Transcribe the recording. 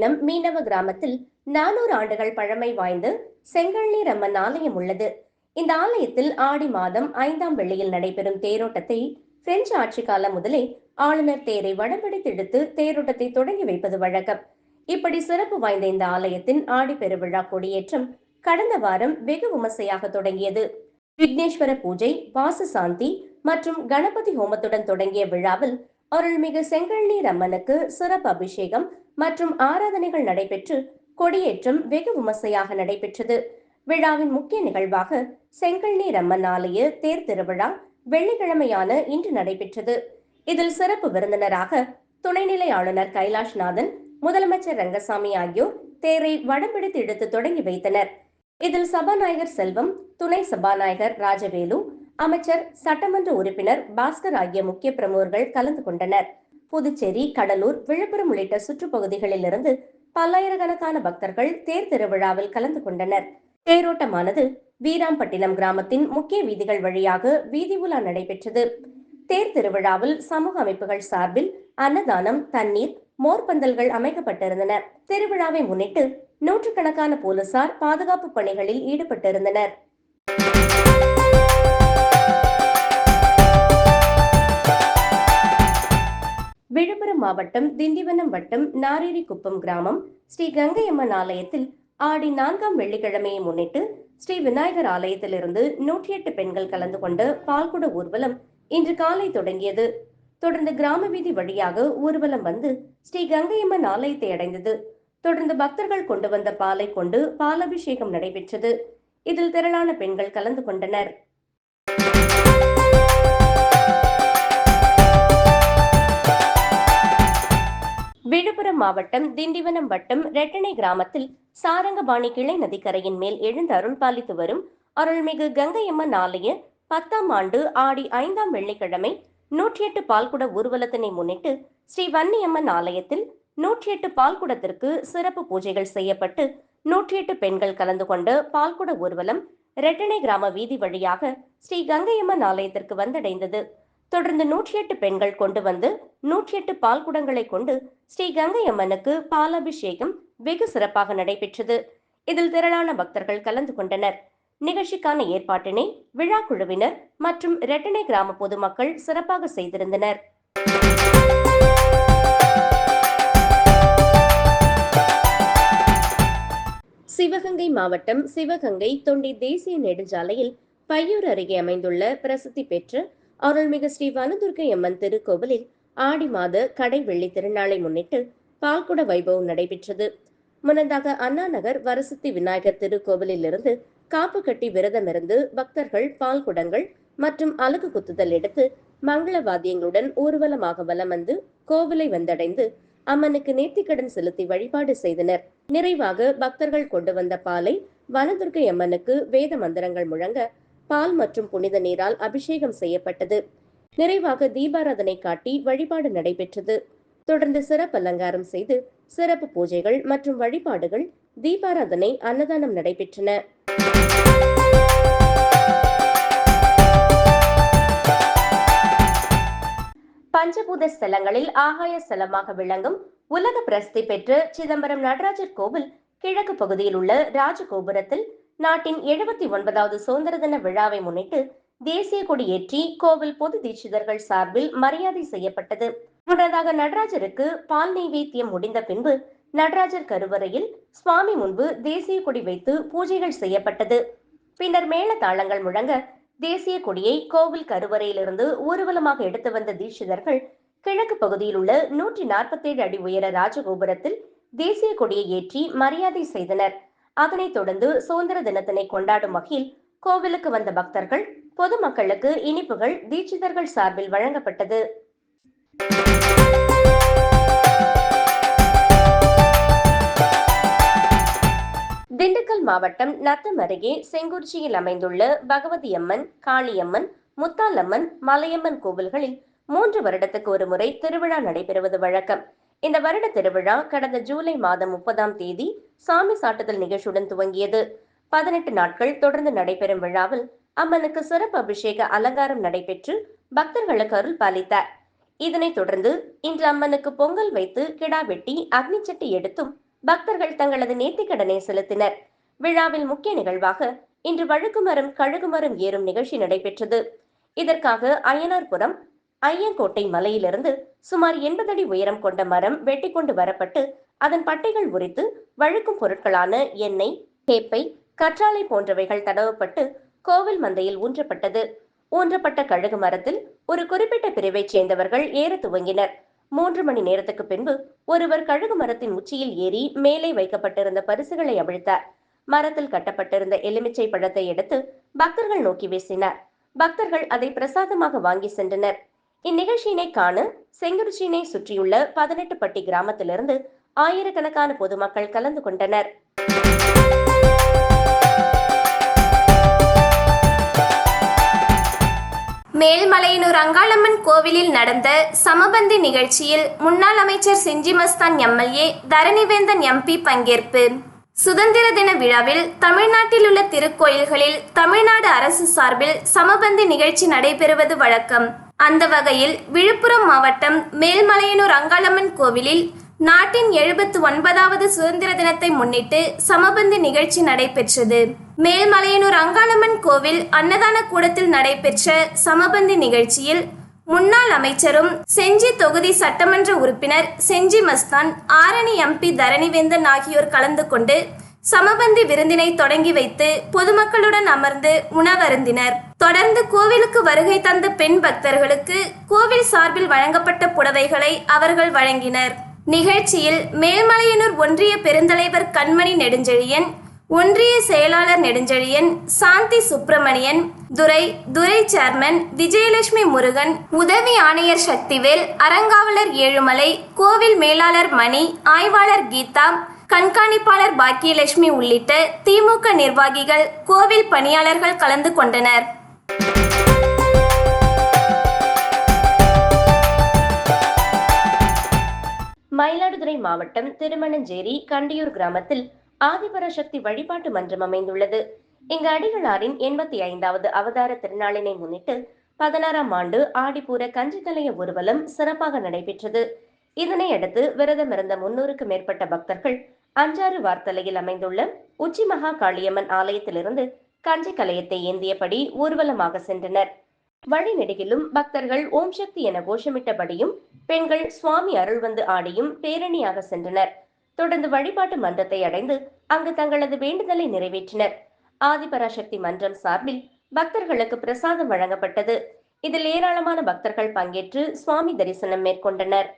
பட்டினம் மீனவ கிராமத்தில் நானூறு ஆண்டுகள் பழமை வாய்ந்த செங்கல்நீர் அம்மன் ஆலயம் உள்ளது. இந்த ஆலயத்தில் ஆடி மாதம் ஐந்தாம் வெள்ளியில் நடைபெறும் தேரோட்டத்தை பிரெஞ்சு ஆட்சி காலம் முதலே ஆளுநர் தேரை வடம்பிடித்தெடுத்து தேரோட்டத்தை தொடங்கி வைப்பது வழக்கம். இப்படி சிறப்பு வாய்ந்த இந்த ஆலயத்தின் ஆடி பெருவிழா கொடியேற்றம் கடந்த வாரம் வெகு விமர்சையாக தொடங்கியது. விக்னேஸ்வர பூஜை வாசு சாந்தி மற்றும் கணபதி ஹோமத்துடன் தொடங்கிய விழாவில் அருள்மிகு செங்கல்நீர் அம்மனுக்கு சிறப்பு அபிஷேகம் மற்றும் ஆராதனைகள் நடைபெற்று கொடியேற்றம் வெகு விமர்சையாக நடைபெற்றது. விழாவின் முக்கிய நிகழ்வாக செங்கல்நீர் அம்மன் ஆலய தேர் திருவிழா வெள்ளிக்கிழமையான இன்று நடைபெற்றது. இதில் சிறப்பு விருந்தினராக துணைநிலை ஆளுநர் கைலாஷ்நாதன் முதலமைச்சர் ரங்கசாமி ஆகியோர் தேரை வடம்பிடித்து இழுத்து தொடங்கி வைத்தனர். இதில் சபாநாயகர் செல்வம் துணை சபாநாயகர் ராஜவேலு அமைச்சர் சட்டமன்ற உறுப்பினர் பாஸ்கர் ஆகிய முக்கிய பிரமுகர்கள் கலந்து கொண்டனர். புதுச்சேரி கடலூர் விழுப்புரம் உள்ளிட்ட சுற்றுப்பகுதிகளில் இருந்து பல்லாயிரக்கணக்கான பக்தர்கள் தேர் திருவிழாவில் கலந்து கொண்டனர். தேரோட்டமானது வீராம்பட்டினம் கிராமத்தின் முக்கிய வீதிகள் வழியாக வீதி உலா நடைபெற்றது. தேர் திருவிழாவில் சமூக அமைப்புகள் சார்பில் அன்னதானம் தண்ணீர் மோர்பந்தல்கள் அமைக்கப்பட்டிருந்தன. திருவிழாவை முன்னிட்டு நூற்றுக்கணக்கான போலீசார் பாதுகாப்பு பணிகளில் ஈடுபட்டிருந்தனர். மாவட்டம் திண்டிவனம் வட்டம் நாரேரிக்குப்பம் கிராமம் ஸ்ரீ கங்கையம்மன் ஆலயத்தில் ஆடி நான்காம் வெள்ளிக்கிழமையை முன்னிட்டு ஸ்ரீ விநாயகர் ஆலயத்திலிருந்து நூற்றி எட்டு பெண்கள் கலந்து கொண்ட பால்குட ஊர்வலம் இன்று காலை தொடங்கியது. தொடர்ந்து கிராம வீதி வழியாக ஊர்வலம் வந்து ஸ்ரீ கங்கையம்மன் ஆலயத்தை அடைந்தது. தொடர்ந்து பக்தர்கள் கொண்டு வந்த பாலை கொண்டு பாலாபிஷேகம் நடைபெற்றது. இதில் திரளான பெண்கள் கலந்து கொண்டனர். விழுப்புரம் மாவட்டம் திண்டிவனம் வட்டம் ரெட்டனை கிராமத்தில் சாரங்கபாணி கிளை நதிக்கரையின் மேல் எழுந்து அருள் பாலித்து வரும் அருள்மிகு கங்கையம்மன் ஆலய பத்தாம் ஆண்டு ஆடி ஐந்தாம் வெள்ளிக்கிழமை நூற்றி எட்டு பால்குட ஊர்வலத்தினை முன்னிட்டு ஸ்ரீ வன்னியம்மன் ஆலயத்தில் நூற்றி எட்டு பால்குடத்திற்கு சிறப்பு பூஜைகள் செய்யப்பட்டு நூற்றி எட்டு பெண்கள் கலந்து கொண்டு பால்குட ஊர்வலம் ரெட்டனை கிராம வீதி வழியாக ஸ்ரீ கங்கையம்மன் ஆலயத்திற்கு வந்தடைந்தது. தொடர்ந்து நூற்றி எட்டு பெண்கள் கொண்டு வந்து நூற்றி எட்டு பால் குடங்களை கொண்டு ஸ்ரீ கங்கை அம்மனுக்கு பாலாபிஷேகம் வெகு சிறப்பாக நடைபெற்றது. இதில் திரளான பக்தர்கள் கலந்து கொண்டனர். நிகழ்ச்சிக்கான ஏற்பாட்டினை விழா குழுவினர் மற்றும் ரெட்டனை கிராம பொதுமக்கள் சிறப்பாக செய்திருந்தனர். சிவகங்கை மாவட்டம் சிவகங்கை தொண்டி தேசிய நெடுஞ்சாலையில் பையூர் அருகே அமைந்துள்ள பிரசித்தி பெற்ற அருள்மிகு ஸ்ரீ வனதுர்க்கை அம்மன் திருக்கோவிலில் ஆடி மாத கடை வெள்ளி திருநாளை முன்னிட்டு பால்குட வைபவம் நடைபெற்றது. முன்னதாக அண்ணா நகர் வரசத்தி விநாயகர் திருக்கோவிலில் இருந்து காப்பு கட்டி விரதமிருந்து பக்தர்கள் பால் குடங்கள் மற்றும் அலகு குத்துதல் எடுத்து மங்கள வாத்தியங்களுடன் ஊர்வலமாக வலம் வந்து கோவிலை வந்தடைந்து அம்மனுக்கு நேர்த்திக்கடன் செலுத்தி வழிபாடு செய்தனர். நிறைவாக பக்தர்கள் கொண்டு வந்த பாலை வனதுர்க்கை அம்மனுக்கு வேத மந்திரங்கள் முழங்க பால் மற்றும் புனித நீரால் அபிஷேகம் செய்யப்பட்டது. நிறைவாக தீபாராதனை காட்டி வழிபாடு நடைபெற்றது. தொடர்ந்து சிறப்பு அலங்காரம் செய்து சிறப்பு பூஜைகள் மற்றும் வழிபாடுகள் தீபாராதனை அன்னதானம் நடைபெற்றன. பஞ்சபூத ஸ்தலங்களில் ஆகாய ஸ்தலமாக விளங்கும் உலக பிரசித்தி பெற்ற சிதம்பரம் நடராஜர் கோவில் கிழக்கு பகுதியில் உள்ள ராஜகோபுரத்தில் நாட்டின் எழுபத்தி ஒன்பதாவது சுதந்திர தின விழாவை முன்னிட்டு தேசிய கொடி ஏற்றி கோவில் பொது தீட்சிதர்கள் சார்பில் மரியாதை செய்யப்பட்டது. முன்னதாக நடராஜருக்கு பால் நைவேத்தியம் முடிந்த பின்பு நடராஜர் கருவறையில் சுவாமி முன்பு தேசிய கொடி வைத்து பூஜைகள் செய்யப்பட்டது. பின்னர் மேள தாளங்கள் முழங்க தேசிய கொடியை கோவில் கருவறையிலிருந்து ஊர்வலமாக எடுத்து வந்த தீட்சிதர்கள் கிழக்கு பகுதியில் உள்ள நூற்றி நாற்பத்தேழு அடி உயர ராஜகோபுரத்தில் தேசிய கொடியை ஏற்றி மரியாதை செய்தனர். அதனைத் தொடர்ந்து சுதந்திர தினத்தினை கொண்டாடும் வகையில் கோவிலுக்கு வந்த பக்தர்கள் பொதுமக்களுக்கு இனிப்புகள் தீட்சிதர்கள் சார்பில் வழங்கப்பட்டது. திண்டுக்கல் மாவட்டம் நத்தம் அருகே செங்குறிச்சியில் அமைந்துள்ள பகவதி அம்மன் காளியம்மன் முத்தாலம்மன் மலையம்மன் கோவில்களில் மூன்று வருடத்துக்கு ஒரு முறை திருவிழா நடைபெறுவது வழக்கம். இந்த வருட திருவிழா கடந்த ஜூலை மாதம் முப்பதாம் தேதி சாமி சாட்டுதல் நிகழ்ச்சியுடன் துவங்கியது. பதினெட்டு நாட்கள் தொடர்ந்து நடைபெறும் விழாவில் அம்மனுக்கு சிறப்பு அபிஷேக அலங்காரம் நடைபெற்று பக்தர்களுக்கு அருள் பாலித்தார். இதனைத் தொடர்ந்து இன்று அம்மனுக்கு பொங்கல் வைத்து கிடா வெட்டி அக்னி சட்டி எடுத்தும் பக்தர்கள் தங்களது நேர்த்திக்கடனை செலுத்தினர். விழாவில் முக்கிய நிகழ்வாக இன்று வழுக்குமரம் கழுகுமரம் ஏறும் நிகழ்ச்சி நடைபெற்றது. இதற்காக அய்யனார்புரம் ஐயங்கோட்டை மலையிலிருந்து சுமார் எண்பது அடி உயரம் கொண்ட மரம் வெட்டி கொண்டு வரப்பட்டு அதன் பட்டைகள் உரித்து வழுக்கும் பொருட்களான எண்ணெய் கேப்பை கற்றாழை போன்றவைகள் தடவப்பட்டு கோவில் மந்தையில் ஊன்றப்பட்டது. ஊன்றப்பட்ட கழுகு மரத்தில் ஒரு குறிப்பிட்ட பிரிவைச் சேர்ந்தவர்கள் ஏற துவங்கினர். மூன்று மணி நேரத்துக்கு பின்பு ஒருவர் கழுகு மரத்தின் உச்சியில் ஏறி மேலே வைக்கப்பட்டிருந்த பரிசுகளை அவிழ்த்தார். மரத்தில் கட்டப்பட்டிருந்த எலுமிச்சை பழத்தை எடுத்து பக்தர்கள் நோக்கி வீசினார். பக்தர்கள் அதை பிரசாதமாக வாங்கி சென்றனர். இந்நிகழ்ச்சியினை காண செங்குறிச்சியினை சுற்றியுள்ள பதினெட்டு பட்டி கிராமத்திலிருந்து ஆயிரக்கணக்கான பொதுமக்கள் கலந்து கொண்டனர். மேல்மலையனூர் அங்காளம்மன் கோவிலில் நடந்த சமபந்தி நிகழ்ச்சியில் முன்னாள் அமைச்சர் செஞ்சி மஸ்தான் எம்எல்ஏ தரணிவேந்தன் எம்பி பங்கேற்பு. சுதந்திர தின விழாவில் தமிழ்நாட்டில் உள்ள திருக்கோயில்களில் தமிழ்நாடு அரசு சார்பில் சமபந்தி நிகழ்ச்சி நடைபெறுவது வழக்கம். அந்த வகையில் விழுப்புரம் மாவட்டம் மேல்மலையனூர் அங்காளம்மன் கோவிலில் நாட்டின் எழுபத்து ஒன்பதாவது சுதந்திர தினத்தை முன்னிட்டு சமபந்தி நிகழ்ச்சி நடைபெற்றது. மேல்மலையனூர் அங்காளம்மன் கோவில் அன்னதான கூடத்தில் நடைபெற்ற சமபந்தி நிகழ்ச்சியில் முன்னாள் அமைச்சரும் செஞ்சி தொகுதி சட்டமன்ற உறுப்பினர் செஞ்சி மஸ்தான் ஆரணி எம்பி தரணிவேந்தன் ஆகியோர் கலந்து கொண்டு சமபந்தி விருந்தினை தொடங்கி வைத்து பொதுமக்களுடன் அமர்ந்து உணவருந்தினர் தொடர்ந்து கோவிலுக்கு வருகை தந்த பெண் பக்தர்களுக்கு கோவில் சார்பில் வழங்கப்பட்ட புடவைகளை அவர்கள் வழங்கினர். நிகழ்ச்சியில் மேல்மலையனூர் ஒன்றிய பெருந்தலைவர் கண்மணி நெடுஞ்செழியன் ஒன்றிய செயலாளர் நெடுஞ்செழியன் சாந்தி சுப்பிரமணியன் துரை துரை சேர்மன் விஜயலட்சுமி முருகன் உதவி ஆணையர் சக்திவேல் அறங்காவலர் ஏழுமலை கோவில் மேலாளர் மணி ஆய்வாளர் கீதா கண்காணிப்பாளர் பாக்கியலட்சுமி உள்ளிட்ட திமுக நிர்வாகிகள் கோவில் பணியாளர்கள் கலந்து கொண்டனர். மயிலாடுதுறை மாவட்டம் திருமணஞ்சேரி கண்டியூர் கிராமத்தில் ஆதிபராசக்தி வழிபாட்டு மன்றம் அமைந்துள்ளது. இங்கு அடிகளாரின் எண்பத்தி ஐந்தாவது அவதார திருநாளினை முன்னிட்டு பதினாறாம் ஆண்டு ஆடிப்பூர கஞ்சிக்கலைய ஊர்வலம் சிறப்பாக நடைபெற்றது. இதனையடுத்து விரதமிருந்த முன்னூறுக்கு மேற்பட்ட பக்தர்கள் அஞ்சாறு வார்த்தலையில் அமைந்துள்ள உச்சி மகா காளியம்மன் ஆலயத்திலிருந்து கஞ்சி கலையத்தை ஏந்தியபடி ஊர்வலமாக சென்றனர். வழிநெடுகிலும் பக்தர்கள் ஓம் சக்தி என கோஷமிட்டபடியும் பெண்கள் சுவாமி அருள் வந்து ஆடியும் பேரணியாக சென்றனர். தொடர்ந்து வழிபாட்டு மன்றத்தை அடைந்து அங்கு தங்களது வேண்டுதலை நிறைவேற்றினர். ஆதிபராசக்தி மன்றம் சார்பில் பக்தர்களுக்கு பிரசாதம் வழங்கப்பட்டது. இதில் ஏராளமான பக்தர்கள் பங்கேற்று சுவாமி தரிசனம் மேற்கொண்டனர்.